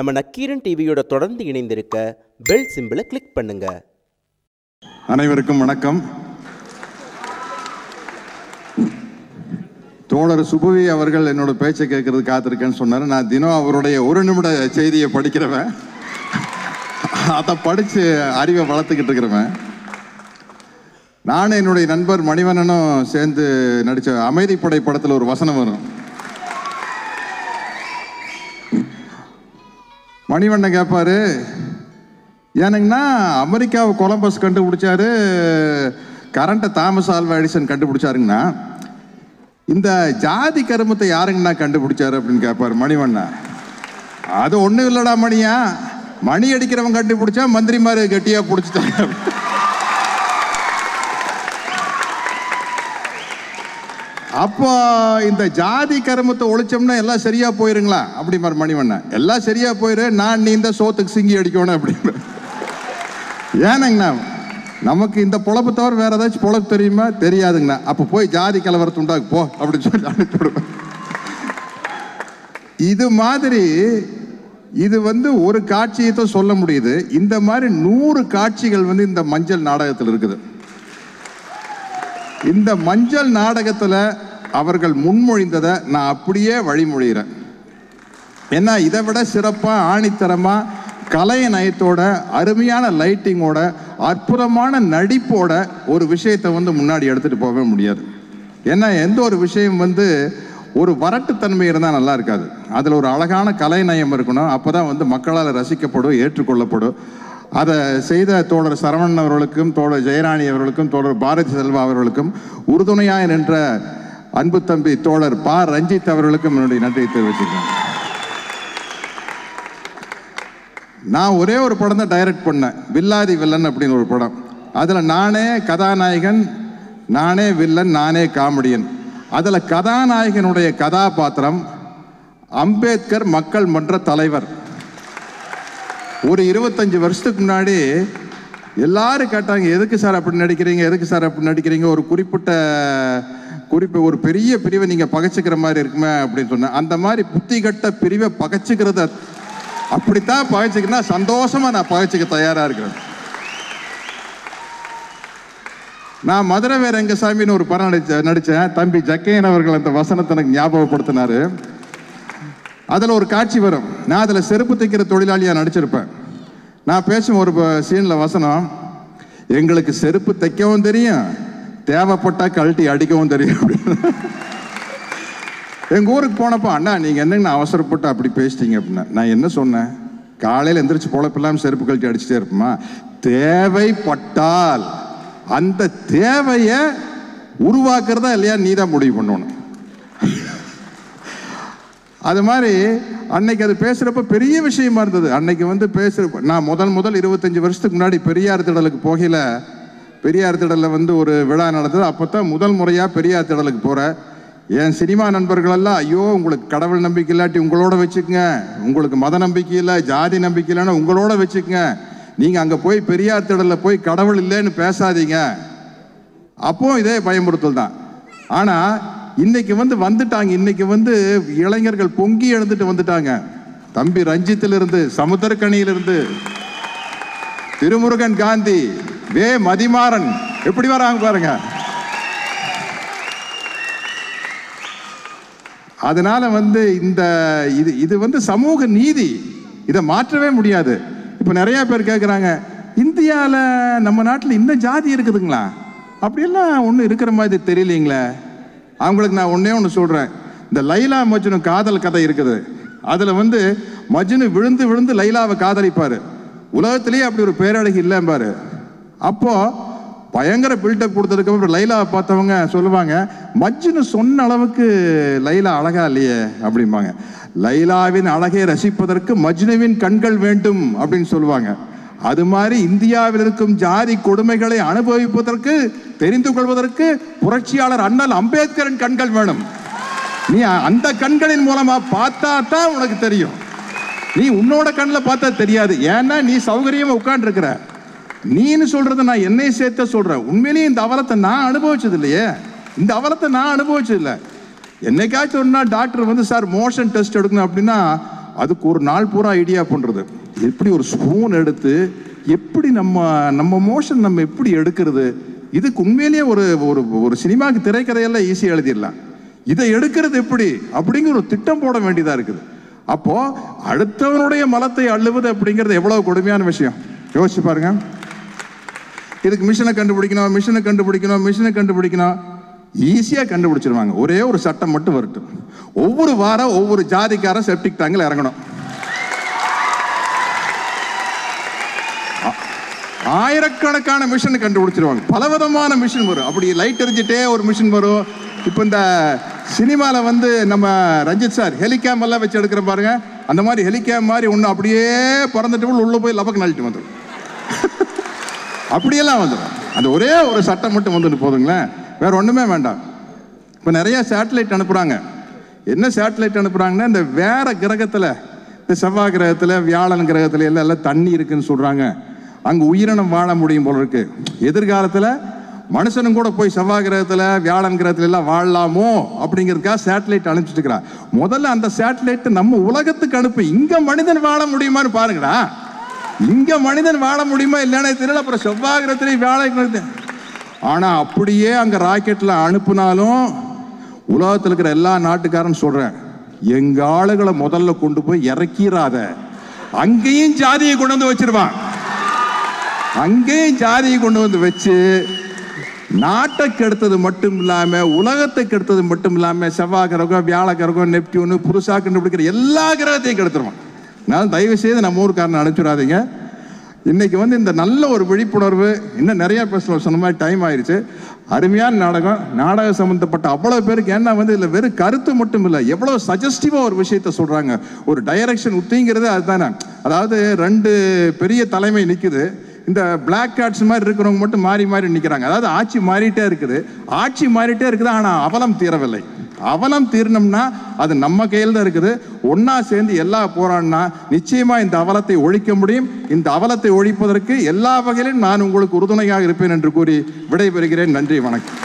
நம்ம நக்கீரன் டிவியோட தொடர்ந்து இணைந்திருக்க பெல் சிம்பிளை கிளிக் பண்ணுங்க. அனைவருக்கும் வணக்கம். தோழர் சுபவி அவர்கள் என்னோட பேச்சை கேட்கறது காத்திருக்கேன்னு சொன்னார். நான் தினம் அவருடைய ஒரு நிமிட செய்தியை படிக்கிறவன். அதை படித்து அறிவை வளர்த்துக்கிட்டு இருக்கிறவன். நானும் என்னுடைய நண்பர் மணிவண்ணனும் சேர்ந்து நடித்த அமைதிப்படை படத்தில் ஒரு வசனம் வரும். மணிவண்ணன் கேட்பாரு ஏனுங்கன்னா அமெரிக்காவை கொலம்பஸ் கண்டுபிடிச்சாரு கரண்ட்டை தாமஸ் ஆல்வா எடிசன் கண்டுபிடிச்சாருங்கண்ணா. இந்த ஜாதி கருமத்தை யாருங்கண்ணா கண்டுபிடிச்சாரு அப்படின்னு கேட்பாரு மணிவண்ணா. அது ஒன்றும் இல்லைடா மணியா. மணி அடிக்கிறவன் கண்டுபிடிச்சா மந்திரிமாரு கெட்டியாக பிடிச்சிட்டாங்க அப்போ இந்த ஜாதி கருமத்தை ஒழிச்சோம்னா எல்லாம் சரியா போயிருங்களா? அப்படி மாதிரி மணிவண்ணன். எல்லாம் சரியா போயிரு நான் நீ இந்த சோத்துக்கு சிங்கி அடிக்கணும் அப்படின்னு ஏனங்கண்ணா நமக்கு இந்த பொழப்பு தவிர வேற ஏதாச்சும் பொழப்பு தெரியுமா? தெரியாதுங்கண்ணா. அப்போ போய் ஜாதி கலவரத்து உண்டாக்கு போ அப்படின்னு சொல்லி அனுப்பிவிடுவேன். இது மாதிரி இது வந்து ஒரு காட்சியை தான் சொல்ல முடியுது. இந்த மாதிரி நூறு காட்சிகள் வந்து இந்த மஞ்சள் நாடகத்தில் இருக்குது. இந்த மஞ்சள் நாடகத்தில் அவர்கள் முன்மொழிந்ததை நான் அப்படியே வழிமொழிகிறேன். ஏன்னா இதை விட சிறப்பாக ஆணித்தரமாக கலை நயத்தோட அருமையான லைட்டிங்கோட அற்புதமான நடிப்போட ஒரு விஷயத்தை வந்து முன்னாடி எடுத்துகிட்டு போகவே முடியாது. ஏன்னா எந்த ஒரு விஷயம் வந்து ஒரு வரட்டுத்தன்மை இருந்தால் நல்லா இருக்காது. அதில் ஒரு அழகான கலை நயம் இருக்கணும். அப்போ தான் வந்து மக்களால் ரசிக்கப்படும் ஏற்றுக்கொள்ளப்படும். அதை செய்த தோழர் சரவணன் அவர்களுக்கும் தோழர் ஜெயராணி அவர்களுக்கும் தோழர் பாரதி செல்வா அவர்களுக்கும் உறுதுணையாக நின்ற அன்பு தம்பி தோழர் பா. ரஞ்சித் அவர்களுக்கும் என்னுடைய நன்றியை தெரிவிச்சுக்கிறேன். நான் ஒரே ஒரு படம் தான் டைரக்ட் பண்ணேன். வில்லாதி வில்லன் அப்படின்னு ஒரு படம். அதில் நானே கதாநாயகன் நானே வில்லன் நானே காமெடியன். அதில் கதாநாயகனுடைய கதாபாத்திரம் அம்பேத்கர் மக்கள் மன்ற தலைவர். ஒரு இருபத்தஞ்சு வருஷத்துக்கு முன்னாடி எல்லாரும் கேட்டாங்க எதுக்கு சார் அப்படி நடிக்கிறீங்க? எதுக்கு சார் அப்படி நடிக்கிறீங்க? ஒரு குறிப்பிட்ட குறிப்பு ஒரு பெரிய பிரிவை நீங்கள் பகைச்சிக்கிற மாதிரி இருக்குமே அப்படின்னு சொன்னேன். அந்த மாதிரி புத்தி கட்ட பிரிவை பகைச்சிக்கிறத அப்படித்தான் பகைச்சிக்கன்னா சந்தோஷமாக நான் பகைச்சிக்க தயாராக இருக்கிறேன். நான் மதுரை வேற ரங்கசாமின்னு ஒரு படம் நடிச்ச நடித்தேன் தம்பி ஜக்கையன் அவர்கள் அந்த வசனத்தை எனக்கு ஞாபகப்படுத்தினாரு. அதில் ஒரு காட்சி வரும். நான் அதில் செருப்பு தைக்கிற தொழிலாளியாக நடிச்சிருப்பேன். நான் பேசும் ஒரு சீனில் வசனம் எங்களுக்கு செருப்பு தைக்கவும் தெரியும் தேவைப்பட்டால் கழட்டி அடிக்கவும் தெரியும் அப்படின்னு. எங்கள் ஊருக்கு போனப்போ அண்ணா நீங்கள் என்னங்கண்ணா அவசரப்பட்டு அப்படி பேசிட்டீங்க? அப்படின்னா. நான் என்ன சொன்னேன்? காலையில் எந்திரிச்சு பொழப்பில்லாமல் செருப்பு கழட்டி அடிச்சுட்டே இருப்போமா? தேவைப்பட்டால் அந்த தேவையை உருவாக்குறதா இல்லையா நீ தான் முடிவு பண்ணணும். அது மாதிரி அன்னைக்கு அது பேசுகிறப்ப பெரிய விஷயமா இருந்தது. அன்னைக்கு வந்து பேசுகிற நான் முதல் முதல் இருபத்தஞ்சி வருஷத்துக்கு முன்னாடி பெரியார் திடலுக்கு போகையில் பெரியார் திடலில் வந்து ஒரு விழா நடந்தது. அப்போ தான் முதல் முறையாக பெரியார் திடலுக்கு போகிறேன் என் சினிமா நண்பர்களெல்லாம் ஐயோ உங்களுக்கு கடவுள் நம்பிக்கை இல்லாட்டி உங்களோட வச்சுக்கோங்க. உங்களுக்கு மத நம்பிக்கை இல்லை ஜாதி நம்பிக்கை இல்லைன்னா உங்களோட வச்சுக்கோங்க. நீங்கள் அங்கே போய் பெரியார் திடலில் போய் கடவுள் இல்லைன்னு பேசாதீங்க. அப்போ இதே பயமுறுத்தல் தான். ஆனால் இன்னைக்கு வந்து வந்துட்டாங்க. இன்னைக்கு வந்து இளைஞர்கள் பொங்கி எழுந்துட்டு வந்துட்டாங்க. தம்பி ரஞ்சித்திலிருந்து சமுத்திரக்கணியிலிருந்து திருமுருகன் காந்தி வே. மதிமாறன். எப்படி வராங்க பாருங்க. அதனால வந்து இந்த இது இது வந்து சமூக நீதி. இதை மாற்றவே முடியாது. இப்போ நிறைய பேர் கேட்குறாங்க இந்தியாவில் நம்ம நாட்டில் இந்த ஜாதி இருக்குதுங்களா? அப்படியெல்லாம் ஒன்றும் இருக்கிற மாதிரி தெரியலீங்களே. அவங்களுக்கு நான் ஒன்றே ஒன்று சொல்கிறேன் இந்த லைலா மஜ்னு காதல் கதை இருக்குது. அதில் வந்து மஜ்னு விழுந்து விழுந்து லைலாவை காதலிப்பார். உலகத்திலேயே அப்படி ஒரு பேரழகி இல்லைம்பாரு. அப்போது பயங்கர பில்டப் கொடுத்ததுக்கு அப்புறம் லைலாவை பார்த்தவங்க சொல்லுவாங்க மஜ்னு சொன்ன அளவுக்கு லைலா அழகா இல்லையே அப்படிம்பாங்க. லைலாவின் அழகை ரசிப்பதற்கு மஜ்னுவின் கண்கள் வேண்டும் அப்படின்னு சொல்லுவாங்க. அது மாதிரி இந்தியாவில் இருக்கும் ஜாதி கொடுமைகளை அனுபவிப்பதற்கு தெரிந்து கொள்வதற்கு புரட்சியாளர் அண்ணல் அம்பேத்கரின் கண்கள் வேணும். நீ அந்த கண்களின் மூலமா பார்த்தா தான் உனக்கு தெரியும். நீ உன்னோட கண்ணில் பார்த்தா தெரியாது. ஏன்னா நீ சௌகரியமா உட்காந்துருக்கிற நீன்னு சொல்றது நான் என்னை சேர்த்த சொல்றேன். உண்மையிலேயே இந்த அவலத்தை நான் அனுபவிச்சது இல்லையே. இந்த அவலத்தை நான் அனுபவிச்சது இல்லை. என்னைக்காச்சும் ஒன்னா டாக்டர் வந்து சார் மோஷன் டெஸ்ட் எடுக்கணும் அப்படின்னா அதுக்கு ஒரு நாள் பூரா ஐடியா பண்றது. எப்படி ஒரு ஸ்பூன் எடுத்து எப்படி நம்ம நம்ம மோஷன் நம்ம எப்படி எடுக்கிறது? இதுக்கு உண்மையிலேயே ஒரு ஒரு ஒரு சினிமாக்கு திரைக்கதையெல்லாம் ஈஸியாக எழுதிடலாம். இதை எடுக்கிறது எப்படி? அப்படிங்கிற ஒரு திட்டம் போட வேண்டியதாக இருக்குது. அப்போது அடுத்தவனுடைய மலத்தை அள்ளுவது அப்படிங்கிறது எவ்வளோ கொடுமையான விஷயம். யோசிச்சு பாருங்க. இதுக்கு மிஷினை கண்டுபிடிக்கணும் மிஷினை கண்டுபிடிக்கணும் மிஷினை கண்டுபிடிக்கணும். ஈஸியாக கண்டுபிடிச்சிருவாங்க. ஒரே ஒரு சட்டம் மட்டும் வரட்டும். ஒவ்வொரு வாரம் ஒவ்வொரு ஜாதிக்காரன் செப்டிக் டேங்கில் இறங்கணும். ஆயிரக்கணக்கான மிஷின் கண்டுபிடிச்சிருவாங்க. பலவிதமான மிஷின் வரும். அப்படி லைட் எரிஞ்சிட்டே ஒரு மிஷின் வரும். இப்போ இந்த சினிமாவில் வந்து நம்ம ரஞ்சித் சார் ஹெலிகேம் எல்லாம் வச்சு எடுக்கிற பாருங்க. அந்த மாதிரி ஹெலிகேம் மாதிரி ஒன்று அப்படியே பறந்துட்டு உள்ளே போய் லபக்கு நழிட்டு வந்துடும் அப்படியெல்லாம் வந்துடும் அந்த ஒரே ஒரு சட்டம் மட்டும் வந்துட்டு போதுங்களேன். வேற ஒன்றுமே வேண்டாம். இப்போ நிறைய சேட்டலைட் அனுப்புகிறாங்க என்ன சேட்டலைட் அனுப்புகிறாங்கன்னா இந்த வேற கிரகத்தில் இந்த செவ்வாய் கிரகத்தில் வியாழன் கிரகத்தில் எல்லாம் எல்லாம் தண்ணி இருக்குதுன்னு சொல்கிறாங்க அங்கே உயிரினம் வாழ முடியும் போல இருக்கு. எதிர்காலத்தில் மனுஷனும் கூட போய் செவ்வாய் கிரகத்தில் வியாழன் கிரகத்தில் எல்லாம் வாழலாமோ அப்படிங்கிறதுக்காக சேட்டலைட் அனுப்பிச்சிட்டு இருக்கிறா முதல்ல அந்த சேட்டலைட் நம்ம உலகத்துக்கு அனுப்பு. இங்கே மனிதன் வாழ முடியுமான்னு பாருங்கடா. இங்கே மனிதன் வாழ முடியுமா இல்லைன்னு தெரியல. அப்புறம் செவ்வாய் கிரகத்திலே வியாழ ஆனால் அப்படியே அங்கே ராக்கெட்டில் அனுப்புனாலும் உலகத்தில் இருக்கிற எல்லா நாட்டுக்காரன் சொல்கிறேன் எங்கள் ஆளுகளை முதல்ல கொண்டு போய் இறக்கிறாத. அங்கேயும் ஜாதியை கொண்டு வந்து வச்சிருவான். அங்கேயும் ஜாதியை கொண்டு வந்து வச்சு நாட்டை கெடுத்தது மட்டும் இல்லாமல் உலகத்தை கெடுத்தது மட்டும் இல்லாமல் செவ்வாய் கிரகம் வியாழ கிரகம் நெப்டியூனு புதுசா கண்டுபிடிக்கிற எல்லா கிரகத்தையும் கெடுத்துருவான் அதனால் தயவு செய்து நம்ம ஊருக்காரனை அனுப்பிச்சிடாதீங்க. இன்னைக்கு வந்து இந்த நல்ல ஒரு விழிப்புணர்வு இன்னும் நிறையா பேசலாம் சொன்ன மாதிரி டைம் ஆயிடுச்சு அருமையான நாடகம் நாடகம் சம்மந்தப்பட்ட அவ்வளோ பேருக்கு ஏன்னா வந்து இதில் வெறும் கருத்து மட்டும் இல்லை எவ்வளோ சஜஸ்டிவாக ஒரு விஷயத்த சொல்கிறாங்க ஒரு டைரக்ஷன் உத்திங்கிறது அதுதானே. அதாவது ரெண்டு பெரிய தலைமை நிற்குது இந்த பிளாக் கார்ட்ஸ் மாதிரி இருக்கிறவங்க மட்டும் மாறி மாறி நிற்கிறாங்க அதாவது ஆட்சி மாறிட்டே இருக்குது. ஆட்சி மாறிட்டே இருக்குது ஆனால் அவலம் தீரவில்லை. அவலம் தீரணும்னா அது நம்ம கையில் தான் இருக்குது. ஒன்றா சேர்ந்து எல்லா போராடினா நிச்சயமாக இந்த அவலத்தை ஒழிக்க முடியும். இந்த அவலத்தை ஒழிப்பதற்கு எல்லா வகையிலும் நான் உங்களுக்கு உறுதுணையாக இருப்பேன் என்று கூறி விடைபெறுகிறேன். நன்றி வணக்கம்.